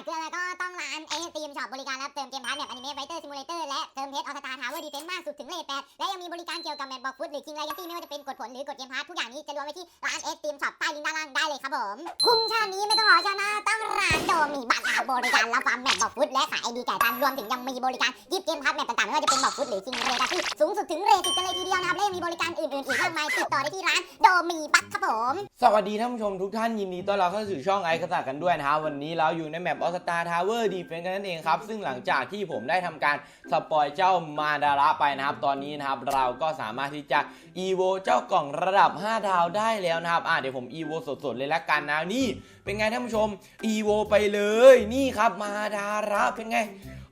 าเกลือแล้วก็ต้องร้านเอทีมช็อปบริการรับเติมเกมพาร์ทแบบอนิเมะไฟเตอร์ซิมูเลเตอร์และเติมเพชรออสตาทาวเวอร์ดีเฟนต์มากสุดถึงเลทแปดและ มีบริการเกี่ยวกับแมทบอกฟุตหรือคิงไลยันตี้ไม่ว่าจะเป็นกดผลหรือกดเกมพาร์ททุกอย่างนี้จะรวมไว้ที่ร้านเอทีมช็อปใต้ลิงก์ด้านล่างได้เลยครับผมคุ้มชาตินี้ไม่ต้องรอชาติหน้าต้องร้านโดมีบัตรนะครับบริการรับฟาร์มแมทบอกฟุตและขายไอดีไก่ตันรวมถึงยังมีบริการยิบเกมพาร์ทแมทต่างๆไม่ว่าจะเป็นบอกฟุตหรือคิงเรดาที่สูงสุดถึงเรทสิบกันเลยทีเดียวนะครับและยังมีบริการอื่นๆอีกมากมายติดต่อได้ที่ร้านโดมีบัตรครับผมสวัสดีท่านผู้ชมทุกท่านยินดีต้อนรับเข้าสู่ช่องไอคสากันด้วยนะครับวันนี้เราอยู่ในแมปออสตาทาวเวอร์ดีเฟนกันนั่นเองครับซึ่งหลังจากที่ผมได้ทำการสปอยเจ้ามาดาระไปนะครับตอนนี้นะครับเราก็สามารถที่จะอีโวเจ้ากล่องระดับ 5 ดาวได้แล้วนะครับอะเดี๋ยวผมอีโวสดๆ เลยละกันนะนี่ เป็นไงท่านผู้ชมอีโวไปเลยนี่ครับมาดาระเป็นไง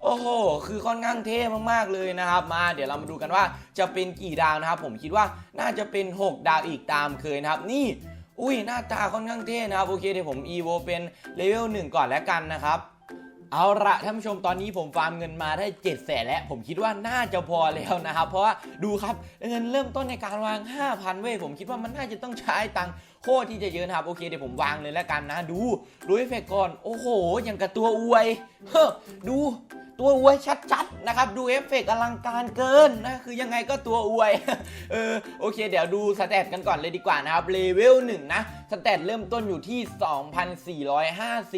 โอ้โห คือค่อนข้างเท่มากๆเลยนะครับ มา เดี๋ยวเรามาดูกันว่าจะเป็นกี่ดาวนะครับ ผมคิดว่าน่าจะเป็น 6 ดาวอีกตามเคยนะครับ นี่ อุ้ย หน้าตาค่อนข้างเท่นะครับ โอเคเดี๋ยวผม EVO เป็นเลเวล1ก่อนแล้วกันนะครับ เอาละท่านผู้ชมตอนนี้ผมฟาร์มเงินมาได้7จ็ดแสนแล้ว ผมคิดว่าน่าจะพอแล้วนะครับ เพราะว่าดูครับเงินเริ่มต้นในการวาง 5,000 เว้ยผมคิดว่ามันน่าจะต้องใช้ตังค์โคตรที่จะเยอะนะครับ โอเคเดี๋ยวผมวางเลยแล้วกันนะ ดูดูเอฟเฟกก่อน โอ้โห อย่างกับตัวอวยเฮ้ดู ตัวอวยชัดๆนะครับดูเอฟเฟกต์อลังการเกินนะคือยังไงก็ตัวอวยเออโอเค เดี๋ยวดูสเตตกันก่อนเลยดีกว่านะครับเลเวล1นะสเตตเริ่มต้นอยู่ที่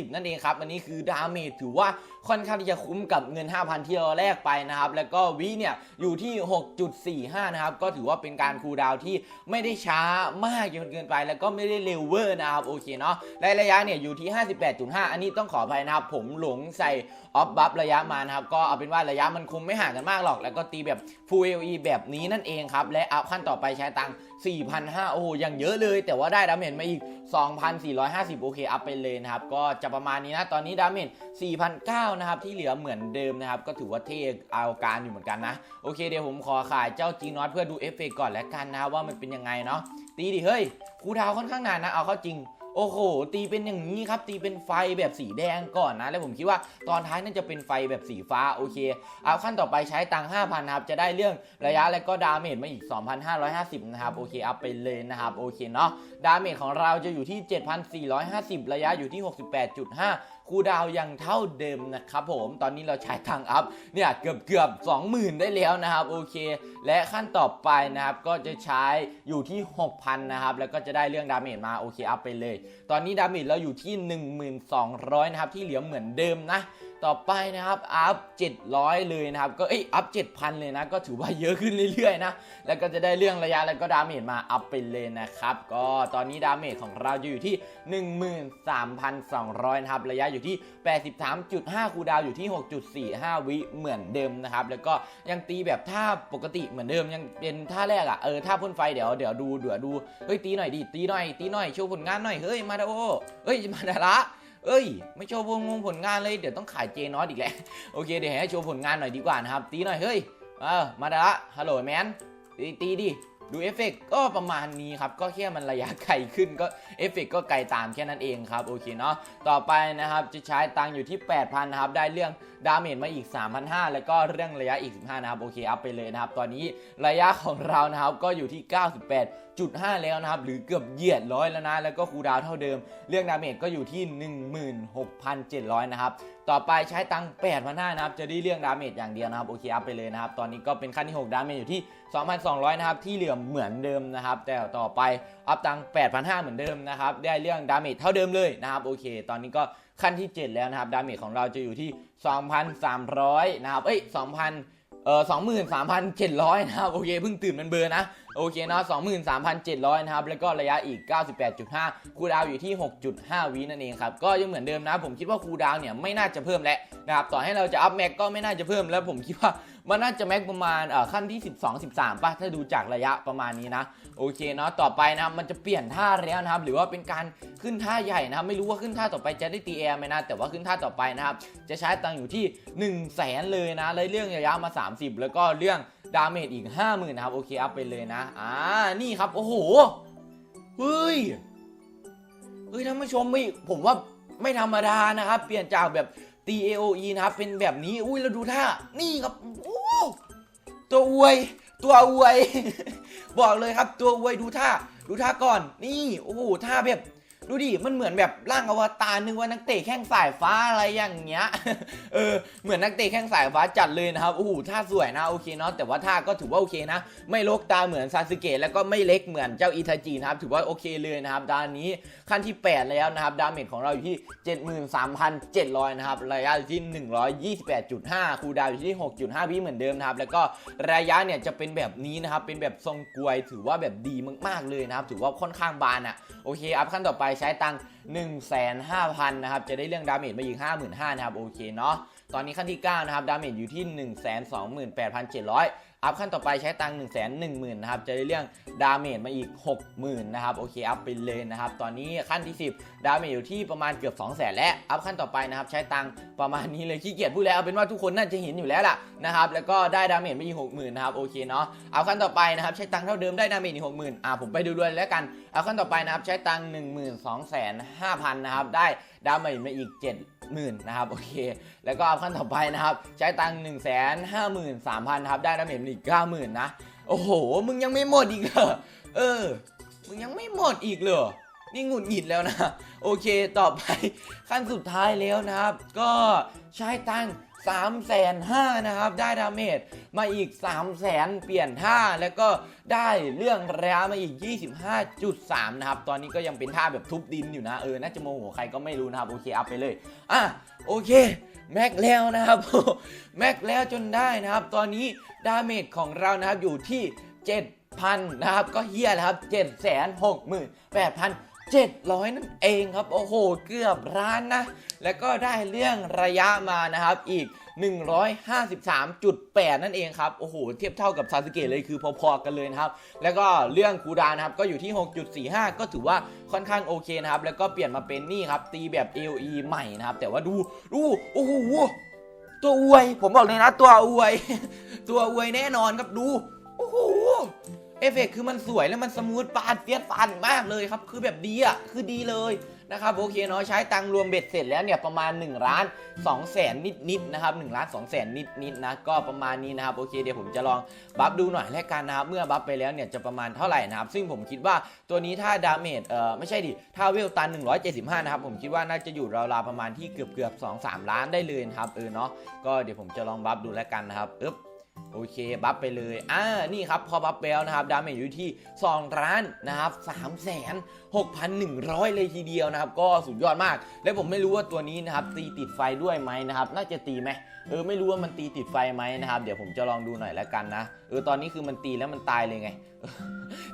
2,450 นั่นเองครับ อันนี้คือดาเมจถือว่าค่อนข้างที่จะคุ้มกับเงิน 5,000 ที่เราแลกไปนะครับ แล้วก็วิเนี่ยอยู่ที่ 6.45 นะครับ ก็ถือว่าเป็นการคูลดาวที่ไม่ได้ช้ามากจนเกินไป แล้วก็ไม่ได้เร็วเวอร์นะครับ โอเคเนาะและระยะเนี่ยอยู่ที่ 58.5 อันนี้ต้องขออภัยนะครับ ผมหลงใส่ออฟบัฟระยะมานะครับก็เอาเป็นว่าระยะมันคงไม่ห่างกันมากหรอก แล้วก็ตีแบบ Full LE แบบนี้นั่นเองครับ และอัพขั้นต่อไปใช้ตังค์4,500โอ้โหยังเยอะเลย แต่ว่าได้ดาเมจมาอีก 2,450 โอเค อัพไปเลยนะครับ ก็จะประมาณนี้นะ ตอนนี้ดาเมจ4,900 นะครับ ที่เหลือเหมือนเดิมนะครับ ก็ถือว่าเท่เอาการอยู่เหมือนกันนะ โอเค เดี๋ยวผมขอขายเจ้าจีนอตเพื่อดูเอฟเฟกต์ก่อนแล้วกันนะว่ามันเป็นยังไงเนาะตีดิเฮ้ยครูดาวค่อนข้างนานนะเอาเข้าจริง โอ้โห ตีเป็นอย่างนี้ครับ ตีเป็นไฟแบบสีแดงก่อนนะ แล้วผมคิดว่าตอนท้ายน่าจะเป็นไฟแบบสีฟ้าโอเค เอาขั้นต่อไปใช้ตังค์5,000นครับ จะได้เรื่องระยะและก็ดาเมจมาอีก 2,550 นะครับ โอเค อัพไปเลยนะครับ โอเคเนาะ ดาเมจของเราจะอยู่ที่ 7,450 ระยะอยู่ที่ 68.5คูดาวยังเท่าเดิมนะครับผม ตอนนี้เราใช้ทางอัพเนี่ยเกือบเกือบ20,000 ได้แล้วนะครับโอเค และขั้นต่อไปนะครับก็จะใช้อยู่ที่ 6,000 นะครับ แล้วก็จะได้เรื่องดาเมจมาโอเคอัพไปเลยตอนนี้ดาเมจเราอยู่ที่ 1,200 นะครับ ที่เหลือเหมือนเดิมนะ ต่อไปนะครับอัพ700 เลยนะครับก็เอ้ยอัพ7,000 เลยนะ ก็ถือว่าเยอะขึ้นเรื่อยๆนะ แล้วก็จะได้เรื่องระยะแล้วก็ดาเมจมาอัพไปเลยนะครับ ก็ตอนนี้ดาเมจของเราจะอยู่ที่ 13,200 นะครับ ระยะอยู่ที่ 83.5 คูดาวอยู่ที่ 6.45 วิเหมือนเดิมนะครับ แล้วก็ยังตีแบบท่าปกติเหมือนเดิมยังเป็นท่าแรกอะ่ะเออท่าพ่นไฟเดี๋ยวเดี๋ยวดูเดี๋ยวดูเฮ้ยตีหน่อยดิตีหน่อยตีหน่อยโชว์ผลงานหน่อยเฮ้ยมาดาโอเฮ้ยมาดาระ เอ้ย ไม่โชว์ผลงงผลงานเลยเดี๋ยวต้องขายเจนอสอีกแล้วโอเคเดี๋ยวให้โชว์ผลงานหน่อยดีกว่านะครับตีหน่อยเฮ้ยเออมาดาระฮัลโหลแมนตีตีดิ ดูเอฟเฟกต์ก็ประมาณนี้ครับ ก็แค่มันระยะไกลขึ้นก็เอฟเฟกต์ก็ไกลตามแค่นั้นเองครับ โอเคเนาะต่อไปนะครับจะใช้ตังอยู่ที่ 8,000นะครับได้เรื่องดาเมจมาอีก 3,500 แล้วก็เรื่องระยะอีก 15 นะครับ โอเค อัพไปเลยนะครับ ตอนนี้ระยะของเรานะครับก็อยู่ที่ 98.5 แล้วนะครับ หรือเกือบเหยียดร้อยแล้วนะ แล้วก็คูดาวเท่าเดิม เรื่องดาเมจก็อยู่ที่ 16,700 นะครับ ต่อไปใช้ตังค์8,500นะครับ จะได้เรื่องดาเมจอย่างเดียวนะครับ โอเคอัพไปเลยนะครับ ตอนนี้ก็เป็นขั้นที่ 6 ดาเมจอยู่ที่ 2,200 นะครับ ที่เหลือเหมือนเดิมนะครับ แต่ต่อไปอัพตังค์8,500เหมือนเดิมนะครับ ได้เรื่องดาเมจเท่าเดิมเลยนะครับ โอเค ตอนนี้ก็ขั้นที่ 7 แล้วนะครับ ดาเมจของเราจะอยู่ที่ 2,300 นะครับ เอ้ย 2,000 เอ่อ23,700 นะครับ โอเค เพิ่งตื่นมันเบอร์นะ โอเคเนาะ23,700 นะครับ แล้วก็ระยะอีก 98.5 คูลดาวน์อยู่ที่ 6.5 วินั่นเองครับ ก็ยังเหมือนเดิมนะ ผมคิดว่าคูลดาวน์เนี่ยไม่น่าจะเพิ่มแล้วนะครับ ต่อให้เราจะอัพแม็กก็ไม่น่าจะเพิ่ม แล้วผมคิดว่ามันน่าจะแม็กประมาณเอ่อขั้นที่ 12 13ป่ะ ถ้าดูจากระยะประมาณนี้นะ โอเคเนาะ ต่อไปนะครับมันจะเปลี่ยนท่าแล้วนะครับ หรือว่าเป็นการขึ้นท่าใหญ่นะครับ ไม่รู้ว่าขึ้นท่าต่อไปจะได้ตีแอร์ไหมนะ แต่ว่าขึ้นท่าต่อไปนะครับ จะใช้ตังค์อยู่ที่1 0 0 0 0แสนเลยนะ เลยเรื่องระยะมา 30 แล้วก็เรื่อง ดาเมจอีก 50,000นะครับ โอเค อัพไปเลยนะ อ่า นี่ครับ โอ้โห เฮ้ย เฮ้ยท่านผู้ชมไม่ผมว่าไม่ธรรมดานะครับ เปลี่ยนจากแบบตี AOE นะครับ เป็นแบบนี้ อุ้ยแล้วดูท่า นี่ครับ โอ้ตัวอวย ตัวอวย บอกเลยครับ ตัวอวยดูท่า ดูท่าก่อน นี่ โอ้โห ท่าแบบ ดูดิ มันเหมือนแบบร่างอวตารนึกว่านักเตะแข้งสายฟ้าอะไรอย่างเงี้ย เออ เหมือนนักเตะแข้งสายฟ้าจัดเลยนะครับ โอ้โห ท่าสวยนะ โอเคเนาะ แต่ว่าท่าก็ถือว่าโอเคนะ ไม่ลกตาเหมือนซาสึเกะแล้วก็ไม่เล็กเหมือนเจ้าอิทาจินะครับ ถือว่าโอเคเลยนะครับด้านนี้ขั้นที่ 8 แล้วนะครับ ดาเมจของเราอยู่ที่ 73,700 นะครับ ระยะอยู่ที่ 128.5 คูดาวอยู่ที่ 6.5วิเหมือนเดิมนะครับ แล้วก็ระยะเนี่ยจะเป็นแบบนี้นะครับ เป็นแบบทรงกลวย ถือว่าแบบดีมากๆเลยนะครับ ถือว่าค่อนข้างบานอะโอเค อัพขั้นต่อไปใช้ตังค์15,000นะครับ จะได้เรื่องดาเมจมาอีก 55,000นะครับโอเคเนาะ ตอนนี้ขั้นที่ 9 นะครับ ดาเมจอยู่ที่ 128,700 อัพขั้นต่อไปใช้ตังค์1 1 0 0 0 0นะครับ จะได้เรื่องดาเมจมาอีก 60,000นะครับ โอเค อัพไปเลยนะครับ ตอนนี้ขั้นที่ 10 ดาเมจอยู่ที่ประมาณเกือบ 2 0 0 0 0 0 และ อัพขั้นต่อไปนะครับ ใช้ตังค์ประมาณนี้เลย ขี้เกียจพูดแล้ว เอาเป็นว่าทุกคนน่าจะเห็นอยู่แล้วล่ะนะครับ แล้วก็ได้ดาเมจมาอีก 60,000นะครับ โอเคเนาะเอาขั้นต่อไปนะครับ ใช้ตังค์เท่าเดิมได้ดาเมจอีก60,000อ่าผมไปดูด้วยแล้วกันเอาขั้นต่อไปนะครับ ใช้ตังค์12,500นะครับ ได้ดาเมจมาอีก 60,000นะครับโอเคแล้วก็อัพขั้นต่อไปนะครับใช้ตังค์1 5 3 0 0 0ครับได้ดาเมจมอีก90,000นะโอ้โห มึงยังไม่หมดอีกเหรอเออ มึงยังไม่หมดอีกเหรอนี่หงุดหงิดแล้วนะ โอเคต่อไปขั้นสุดท้ายแล้วนะครับ ก็ใช้ตังค์ 3 5 0 0 0นะครับ ได้ดาเมจมาอีก 3 0 0 0 0 0เปลี่ยนท่าแล้วก็ได้เรื่องระยะมาอีก 25.3 นะครับ ตอนนี้ก็ยังเป็นท่าแบบทุบดินอยู่นะ เออ น่าจะโมโหใครก็ไม่รู้นะครับ โอเค อัพไปเลย อะ โอเค แม็กแล้วนะครับ แม็กแล้วจนได้นะครับ ตอนนี้ดาเมจของเรานะครับอยู่ที่ 7,000 นะครับ ก็เฮียแล้วครับ 700 นั่นเองครับ โอ้โห เกือบร้านนะ แล้วก็ได้เรื่องระยะมานะครับ อีก 153.8 นั่นเองครับ โอ้โห เทียบเท่ากับซาสึเกะเลยคือพอๆกันเลยนะครับ แล้วก็เรื่องคูดาวน์นะครับ ก็อยู่ที่ 6.45 ก็ถือว่าค่อนข้างโอเคนะครับ แล้วก็เปลี่ยนมาเป็นนี่ครับ ตีแบบ AOE ใหม่นะครับ แต่ว่าดู ดู โอ้โห ตัวอวย ผมบอกเลยนะ ตัวอวย ตัวอวยแน่นอนครับ ดู โอ้โห เอฟเฟกต์คือมันสวยแล้วมันสมูทปานเฟียสฟันมากเลยครับ คือแบบดีอะ คือดีเลยนะครับโอเคเนาะใช้ตังรวมเบ็ดเสร็จแล้วเนี่ยประมาณ1ล้าน2แสนนิดๆนะครับ1ล้าน2แสนนิดๆนะก็ประมาณนี้นะครับโอเคเดี๋ยวผมจะลองบัฟดูหน่อยแล้วกันนะครับเมื่อบัฟไปแล้วเนี่ยจะประมาณเท่าไหร่นะครับซึ่งผมคิดว่าตัวนี้ถ้าดาเมจเอ่อไม่ใช่ดิถ้าเวลตัน 175 นะครับผมคิดว่าน่าจะอยู่ราวๆประมาณที่เกือบเกือบๆ2-3ล้านได้เลยครับเออเนาะก็เดี๋ยวผมจะลองบัฟดูแล้วกันนะครับอึ๊บ โอเค บัฟไปเลย อ่า นี่ครับ พอบัฟแล้วนะครับ ดาเมจอยู่ที่2ล้านนะครับ3แสน6,100เลยทีเดียวนะครับ ก็สุดยอดมาก และผมไม่รู้ว่าตัวนี้นะครับ ตีติดไฟด้วยไหมนะครับ น่าจะตีไหมเออ ไม่รู้ว่ามันตีติดไฟไหมนะครับ เดี๋ยวผมจะลองดูหน่อยแล้วกันนะ เออ ตอนนี้คือมันตีแล้วมันตายเลยไง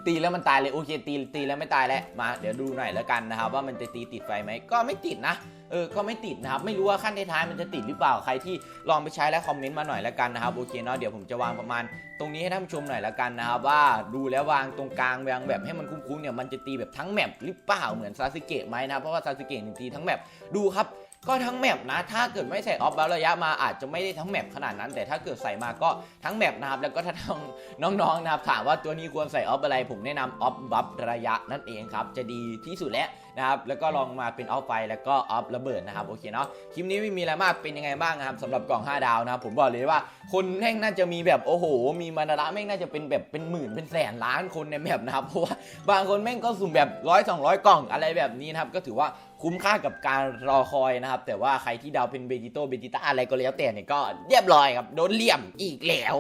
ตีแล้วมันตายเลย โอเค ตี ตีแล้วไม่ตายแล้ว มา เดี๋ยวดูหน่อยแล้วกันนะครับ ว่ามันจะตีติดไฟไหม ก็ไม่ติดนะ เออก็ไม่ติดนะครับ ไม่รู้ว่าขั้นท้ายๆมันจะติดหรือเปล่าใครที่ลองไปใช้แล้วคอมเมนต์มาหน่อยล้วกันนะครับโอเคเนาะเดี๋ยวผมจะวางประมาณ ตรงนี้ให้ท่านผู้ชมหน่อยล้วกันนะครับว่าดูแล้ววางตรงกลางวางแบบให้มันคุ้มๆเนี่ยมันจะตีแบบทั้งแมปหรือเปล่าเหมือนซาสึเกะไหมนะครับเพราะว่าซาสึเกะนี่ตีทั้งแมปดูครับก็ทั้งแมปนะ ถ้าเกิดไม่ใส่ออฟบัฟระยะมาอาจจะไม่ได้ทั้งแมปขนาดนั้น แต่ถ้าเกิดใส่มาก็ทั้งแมปนะครับ แล้วก็ถ้าน้งน้องๆนะครับถามว่าตัวนี้ควรใส่ออฟอะไร ผมแนะนำออฟบัฟระยะนั่นเองครับ จะดีที่สุดแล้ว นะครับแล้วก็ลองมาเป็นออฟไฟแล้วก็ออฟระเบิดนะครับโอเคเนาะคลิปนี้ไม่มีอะไรมากเป็นยังไงบ้างนะครับสำหรับกล่อง 5 ดาวนะครับผมบอกเลยว่าคนแม่งน่าจะมีแบบโอ้โห มีมานาระแม่งน่าจะเป็นแบบเป็นหมื่นเป็นแสนล้านคนในแมปนะครับเพราะว่าบางคนแม่งก็สุ่มแบบร้อยสองร้อยกล่องอะไรแบบนี้นะครับก็ถือว่าคุ้มค่ากับการรอคอยนะครับ แต่ว่าใครที่ดาวเป็นเบจิโตเบจิต้าอะไรก็แล้วแต่เนี่ยก็เรียบร้อยครับโดนเหลี่ยมอีกแล้ว